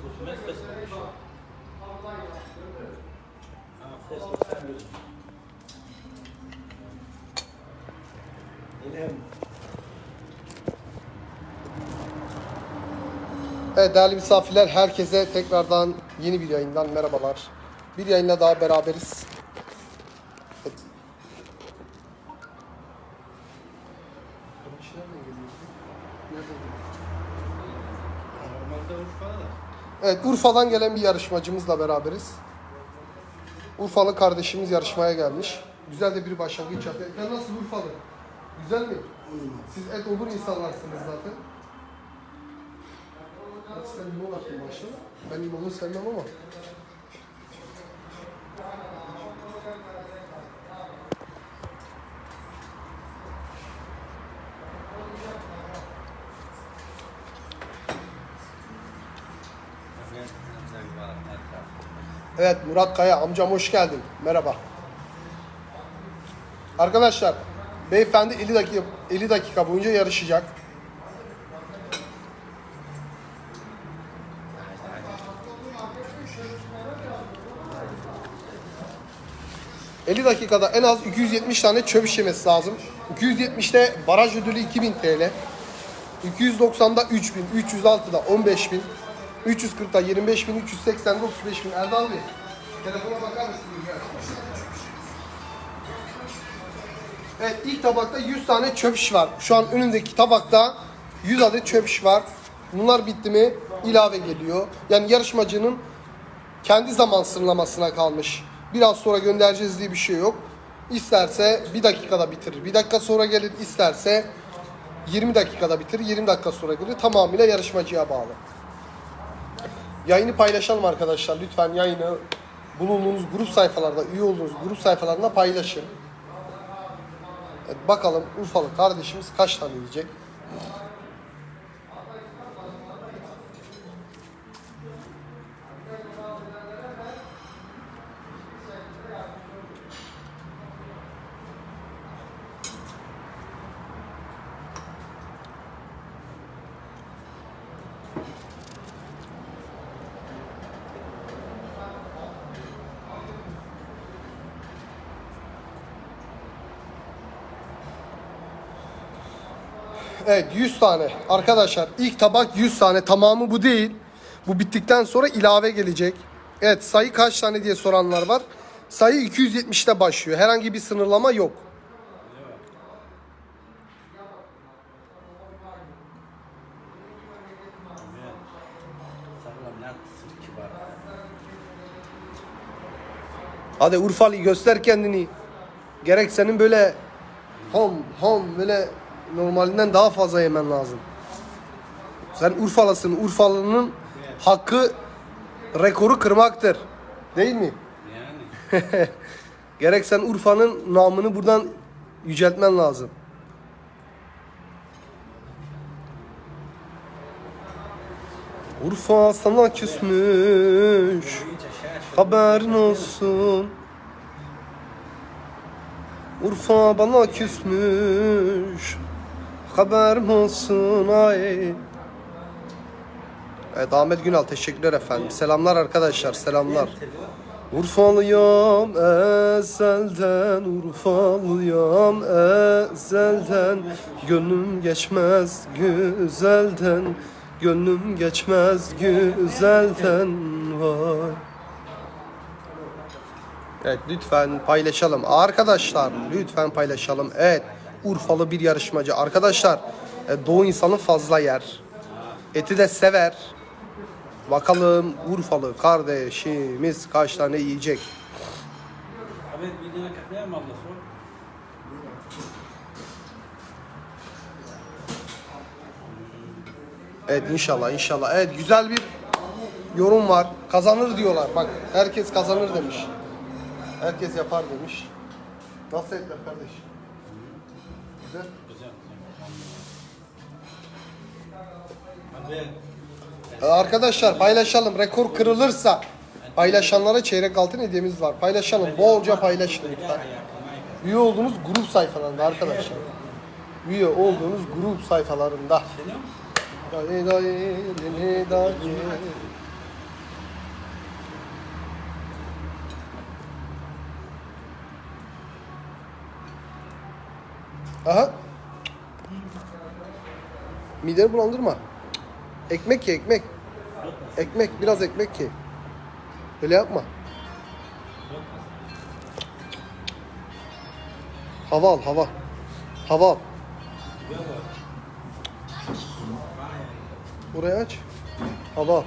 Facebook. Evet değerli misafirler herkese tekrardan yeni bir yayından merhabalar. Bir yayınla daha beraberiz. Evet. Normalde Urfa'da da. Evet Urfa'dan gelen bir yarışmacımızla beraberiz. Urfalı kardeşimiz yarışmaya gelmiş. Güzel de bir başlangıç yaptı. Etler nasıl Urfalı? Güzel mi? Siz et olur insanlarsınız zaten. Hadi sen limon attın başına. Ben limonu sevmem ama. Evet Murat Kaya amcam hoş geldin. Merhaba. Arkadaşlar beyefendi 50 dakika 50 dakika boyunca yarışacak. ...50 dakikada en az 270 tane çöp iş yemesi lazım. 270'te baraj ödülü 2000 TL. 290'da 3000, 306'da 15000, 340'da 25000, 380'de 35000. Erdal Bey, telefona bakar mısınız? Evet, ilk tabakta 100 tane çöp şiş var. Şu an önündeki tabakta 100 adet çöp şiş var. Bunlar bitti mi ilave geliyor. Yani yarışmacının kendi zaman sınırlamasına kalmış. Biraz sonra göndereceğiz diye bir şey yok. İsterse bir dakikada bitirir. Bir dakika sonra gelir isterse 20 dakikada bitirir. 20 dakika sonra gelir. Tamamıyla yarışmacıya bağlı. Yayını paylaşalım arkadaşlar. Lütfen yayını bulunduğunuz grup sayfalarda, üye olduğunuz grup sayfalarında paylaşın. Evet, bakalım Urfalı kardeşimiz kaç tane yiyecek? Evet 100 tane. Arkadaşlar ilk tabak 100 tane. Tamamı bu değil. Bu bittikten sonra ilave gelecek. Evet sayı kaç tane diye soranlar var. Sayı 270'te başlıyor. Herhangi bir sınırlama yok. Hadi Urfalı göster kendini. Gerek senin böyle hom hom böyle normalinden daha fazla yemen lazım. Sen Urfalısın. Urfalı'nın hakkı rekoru kırmaktır. Değil mi? Yani. Gerek sen Urfa'nın namını buradan yüceltmen lazım. Urfa sana küsmüş. Haberin olsun. Urfa bana küsmüş. Haberim olsun ay. Evet Ahmet Günal teşekkürler efendim. Selamlar arkadaşlar selamlar. Urfalıyam ezelden Urfalıyam ezelden Gönlüm geçmez güzelden Gönlüm geçmez güzelden vay Evet lütfen paylaşalım. Arkadaşlar lütfen paylaşalım. Evet Urfalı bir yarışmacı. Arkadaşlar e, Doğu insanı fazla yer. Eti de sever. Bakalım Urfalı kardeşimiz kaç tane yiyecek. Mı? Evet inşallah inşallah. Evet güzel bir yorum var. Kazanır diyorlar. Bak herkes kazanır demiş. Herkes yapar demiş. Nasıl etler kardeş? Güzel. Güzel. Ee, Arkadaşlar paylaşalım. Rekor kırılırsa paylaşanlara çeyrek altın hediyemiz var. Paylaşalım. Bolca paylaşın lütfen. Üye olduğunuz grup sayfalarında arkadaşlar. Üye olduğunuz grup sayfalarında. Aha. Mideni bulandırma. Ekmek ye ekmek. Ekmek biraz ekmek ye. Öyle yapma. Hava al hava. Hava al. Burayı aç. Hava al.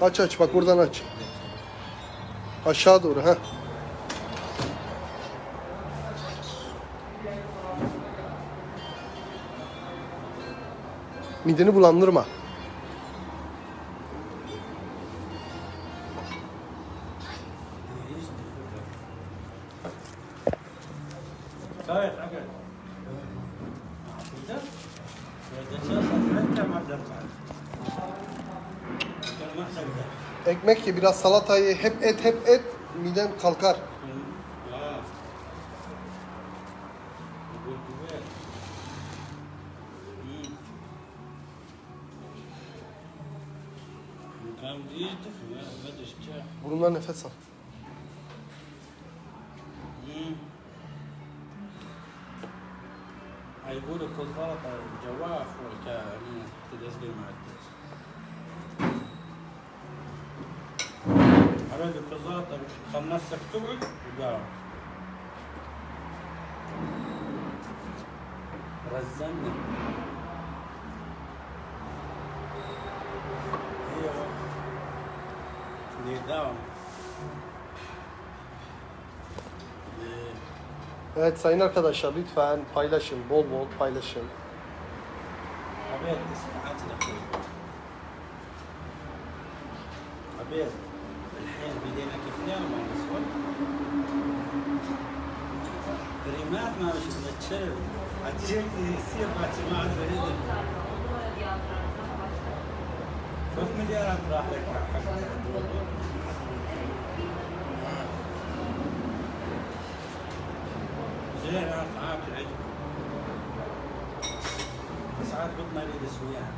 Aç aç bak buradan aç. Aşağı doğru ha. Gelmezse güzel. Ekmek ye biraz salatayı hep et hep et miden kalkar. هيقول الكزبرة الجواف والكا يعني تدسجل مع التدس حبيت الكزبرة خمسة كتبك وجاوب. رزمنا هي دي داون Evet sayın arkadaşlar lütfen paylaşın. Bol bol paylaşın. عبيد اسمعت اخوي عبيد الحين بدينا كيفين ما نسوى كريمات ما مش بنتشرب عتجيك يصير بعد ما عاد بريد شوف مليارات راح لك جاي على العجل ساعات بطنا اللي تسويها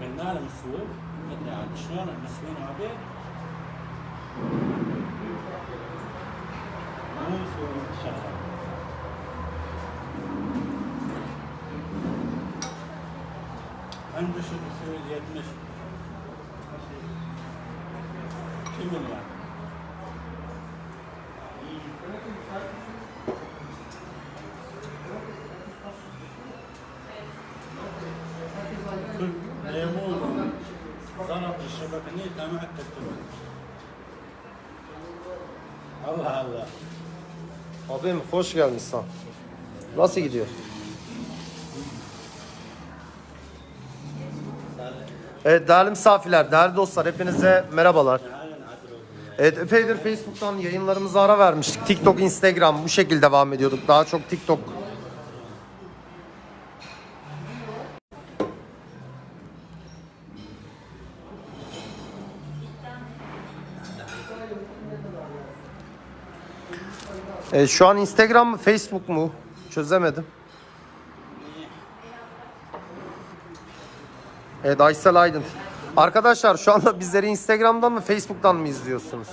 قلنا له مسوي عاد شلون مسوين عبيد موس وشخر انجش السويد يدمش شو يعني Hani Niye cemaat? Allah Allah. Abim hoş gelmişsin. Nasıl gidiyor? Evet değerli misafirler, değerli dostlar hepinize merhabalar. Evet epeydir Facebook'tan yayınlarımıza ara vermiştik. TikTok, Instagram bu şekilde devam ediyorduk. Daha çok TikTok Evet, şu an Instagram mı Facebook mu? Çözemedim. Evet Aysel Aydın. Arkadaşlar şu anda bizleri Instagram'dan mı Facebook'tan mı izliyorsunuz?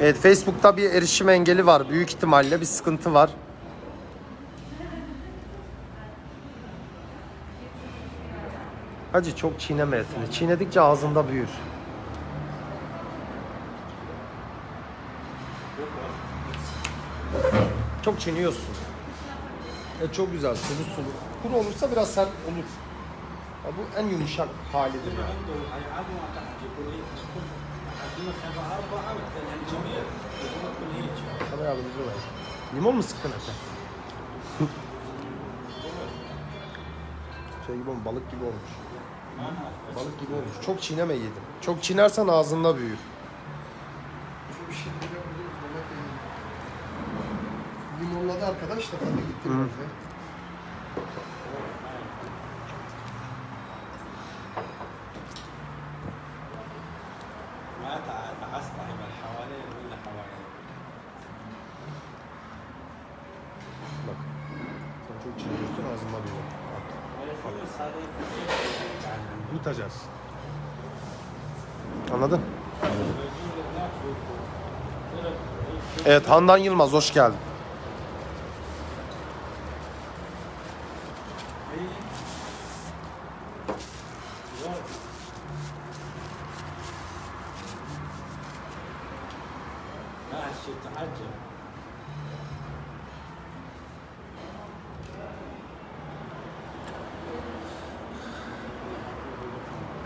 Evet Facebook'ta bir erişim engeli var. Büyük ihtimalle bir sıkıntı var. Hacı çok çiğneme etini. Çiğnedikçe ağzında büyür. Çok çiğniyorsun. E çok güzel sulu sulu. Kuru olursa biraz sert olur. Ya bu en yumuşak halidir yani. عنده هيعلموا على تحت يقول ايه عايزين خبا أربعة والثاني جميل يقول كل هيك Sana yardımcı olayım. Limon mu sıktın Efe? şey gibi olmuş, balık gibi olmuş. Balık gibi olmuş. Çok çiğneme yedim. Çok çiğnersen ağzında büyür. Limonladı arkadaş da tadı gitti. biraz ya. Yutacağız. Anladın? Evet Handan Yılmaz hoş geldin.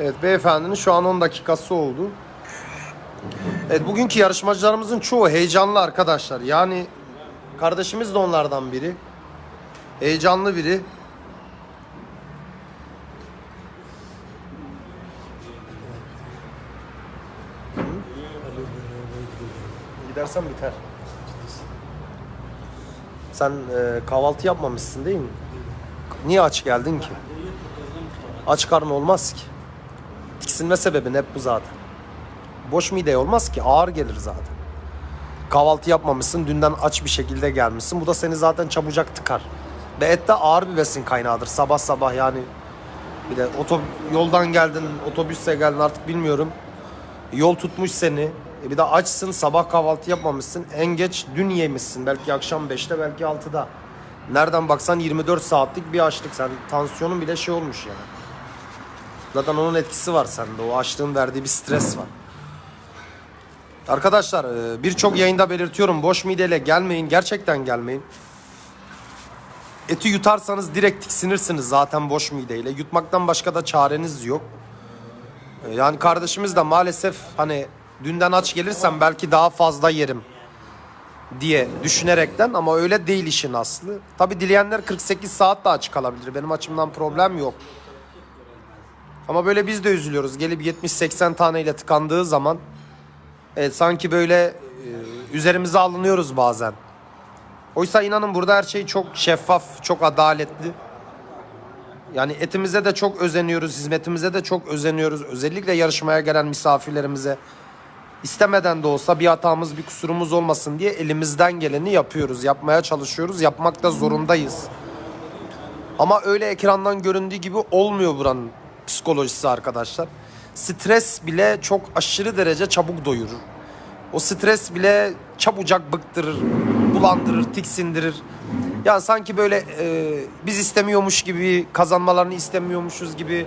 Evet beyefendinin şu an 10 dakikası oldu. Evet bugünkü yarışmacılarımızın çoğu heyecanlı arkadaşlar. Yani kardeşimiz de onlardan biri. Heyecanlı biri. Gidersen biter. Sen e, kahvaltı yapmamışsın değil mi? Niye aç geldin ki? Aç karnı olmaz ki. Tiksinme sebebin hep bu zaten. Boş mide olmaz ki ağır gelir zaten. Kahvaltı yapmamışsın, dünden aç bir şekilde gelmişsin. Bu da seni zaten çabucak tıkar. Ve et de ağır bir besin kaynağıdır. Sabah sabah yani bir de oto, yoldan geldin, otobüse geldin artık bilmiyorum. Yol tutmuş seni. E bir de açsın, sabah kahvaltı yapmamışsın. En geç dün yemişsin. Belki akşam 5'te, belki 6'da. Nereden baksan 24 saatlik bir açlık. Sen tansiyonun bile şey olmuş yani. Zaten onun etkisi var sende. O açlığın verdiği bir stres var. Arkadaşlar e, birçok yayında belirtiyorum. Boş mideyle gelmeyin. Gerçekten gelmeyin. Eti yutarsanız direkt tiksinirsiniz zaten boş mideyle. Yutmaktan başka da çareniz yok. E, Yani kardeşimiz de maalesef hani dünden aç gelirsem belki daha fazla yerim diye düşünerekten ama öyle değil işin aslı. Tabi dileyenler 48 saat de aç kalabilir. Benim açımdan problem yok. Ama böyle biz de üzülüyoruz. Gelip 70-80 taneyle tıkandığı zaman evet, sanki böyle e, üzerimize alınıyoruz bazen. Oysa inanın burada her şey çok şeffaf, çok adaletli. Yani etimize de çok özeniyoruz, hizmetimize de çok özeniyoruz. Özellikle yarışmaya gelen misafirlerimize istemeden de olsa bir hatamız, bir kusurumuz olmasın diye elimizden geleni yapıyoruz. Yapmaya çalışıyoruz, yapmak da zorundayız. Ama öyle ekrandan göründüğü gibi olmuyor buranın psikolojisi arkadaşlar. Stres bile çok aşırı derece çabuk doyurur. O stres bile çabucak bıktırır, bulandırır, tiksindirir. Ya sanki böyle e, biz istemiyormuş gibi, kazanmalarını istemiyormuşuz gibi,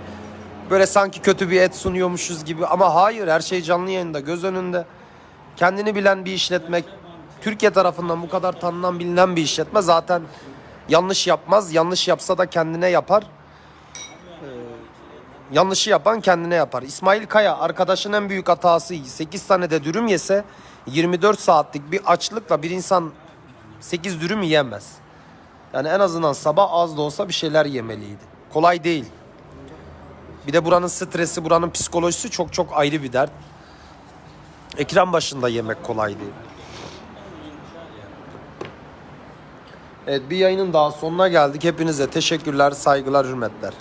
böyle sanki kötü bir et sunuyormuşuz gibi. Ama hayır, her şey canlı yayında, göz önünde. Kendini bilen bir işletmek, Türkiye tarafından bu kadar tanınan bilinen bir işletme zaten yanlış yapmaz. Yanlış yapsa da kendine yapar. Yanlışı yapan kendine yapar. İsmail Kaya arkadaşın en büyük hatası 8 tane de dürüm yese 24 saatlik bir açlıkla bir insan 8 dürüm yiyemez. Yani en azından sabah az da olsa bir şeyler yemeliydi. Kolay değil. Bir de buranın stresi, buranın psikolojisi çok çok ayrı bir dert. Ekran başında yemek kolay değil. Evet bir yayının daha sonuna geldik. Hepinize teşekkürler, saygılar, hürmetler.